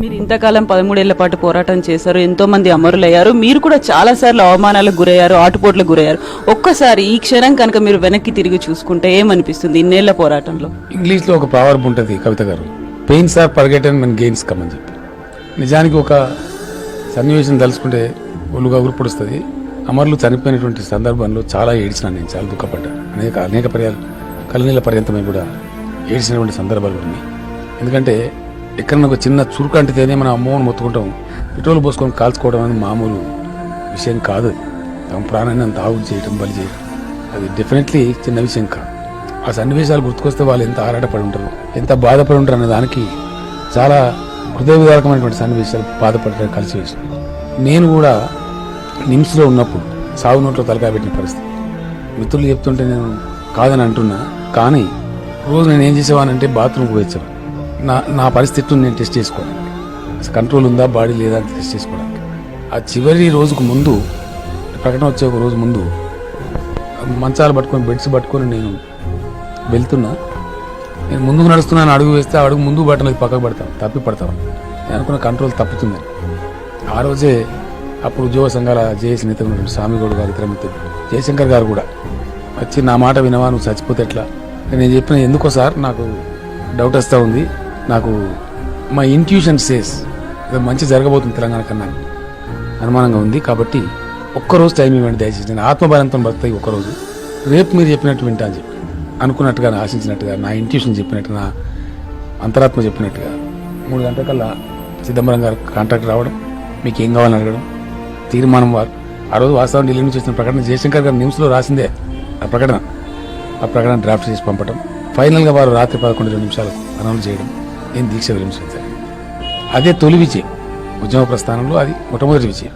మీరు ఇంతకాలం పదమూడేళ్ళ పాటు పోరాటం చేశారు ఎంతో మంది అమరులయ్యారు మీరు కూడా చాలా సార్లు అవమానాలకు గురయ్యారు ఆటుపోట్లకు గురయ్యారు. ఒక్కసారి ఈ క్షణం కనుక మీరు వెనక్కి తిరిగి చూసుకుంటే ఏమనిపిస్తుంది ఇన్నేళ్ళ పోరాటంలో? ఇంగ్లీష్లో ఒక ప్రావర్బ్ ఉంటుంది కవిత గారు పెయిన్స్ ఆర్ పర్గెటన్ మన గెయిన్స్ కమ్ అని చెప్పి. నిజానికి ఒక సన్నివేశం తలుచుకుంటే ఒళ్ళుగా ఊరుపడుస్తుంది అమరులు చనిపోయినటువంటి సందర్భంలో చాలా ఏడ్చినాను నేను చాలా దుఃఖపడ్డా అనేక అనేక పర్యాలు కలనీల పర్యంతమే కూడా ఏడ్చినటువంటి సందర్భాలు ఉన్నాయి. ఎందుకంటే ఎక్కడన్నా ఒక చిన్న చురుకు అంటితేనే మనం అమ్మోని మొత్తుకుంటాం. పెట్రోల్ పోసుకొని కాల్చుకోవడం అనేది మామూలు విషయం కాదు. తమ ప్రాణాన్ని అంత ఆవులు చేయటం బలి చేయటం. అది డెఫినెట్లీ చిన్న విషయం కాదు. ఆ సన్నివేశాలు గుర్తుకొస్తే వాళ్ళు ఎంత ఆరాటపడి ఉంటారు ఎంత బాధపడి ఉంటారు అనే దానికి చాలా హృదయవిదారకమైనటువంటి సన్నివేశాలు బాధపడటం కలిసి వేసిన నేను కూడా నిమ్స్లో ఉన్నప్పుడు సాగు నోట్లో తలకాయ పెట్టిన పరిస్థితి. మిత్రులు చెప్తుంటే నేను కాదని అంటున్నా కానీ రోజు నేను ఏం చేసేవానంటే బాత్రూమ్కి వచ్చేవాను నా నా పరిస్థితిని నేను టెస్ట్ చేసుకోవడానికి. కంట్రోల్ ఉందా బాడీ లేదా అని టెస్ట్ చేసుకోవడానికి. ఆ చివరి రోజుకు ముందు ప్రకటన వచ్చే ఒక రోజు ముందు మంచాలు పట్టుకొని బెడ్స్ పట్టుకొని నేను వెళ్తున్నా. నేను ముందుకు నడుస్తున్నాను అడుగు వేస్తే అడుగు ముందు పట్టలేదు పక్కకు పడతాను తప్పి పడతాను నేను అనుకున్న కంట్రోల్ తప్పుతుందని ఆ రోజే అప్పుడు ఉద్యోగ సంఘాల జేఎస్ నేత ఉన్నటువంటి స్వామిగౌడ్ గారు ఇతర మిత్రులు జయశంకర్ గారు కూడా వచ్చి నా మాట వినవా నువ్వు చచ్చిపోతే ఎట్లా? నేను చెప్పిన ఎందుకో సార్ నాకు డౌట్ వస్తూ ఉంది. నాకు మా ఇంట్యూషన్ సేస్ ఏదో మంచి జరగబోతుంది తెలంగాణ కన్నా అనుమానంగా ఉంది కాబట్టి ఒక్కరోజు టైం ఇవ్వండి దయచేసి. నేను ఆత్మబలంతో బతుకుతాయి ఒక్కరోజు. రేపు మీరు చెప్పినట్టు వింటా అని చెప్పి. అనుకున్నట్టుగా ఆశించినట్టుగా నా ఇంట్యూషన్ చెప్పినట్టు నా అంతరాత్మ చెప్పినట్టుగా మూడు గంటలకల్లా చిదంబరం గారు కాంట్రాక్ట్ రావడం మీకు ఏం కావాలని అడగడం తీర్మానం వారు ఆ రోజు వాస్తవం ఢిల్లీ నుంచి వచ్చిన ప్రకటన జయశంకర్ గారు న్యూస్లో రాసిందే. ఆ ప్రకటన. ఆ ప్రకటన డ్రాఫ్ట్ చేసి పంపడం ఫైనల్గా వారు రాత్రి పదకొండు ఇరవై నిమిషాలకు అనౌన్స్ చేయడం. నేను దీక్ష విరమించాను అదే తొలి విజయం. ఉద్యమ ప్రస్థానంలో అది మొట్టమొదటి విజయం.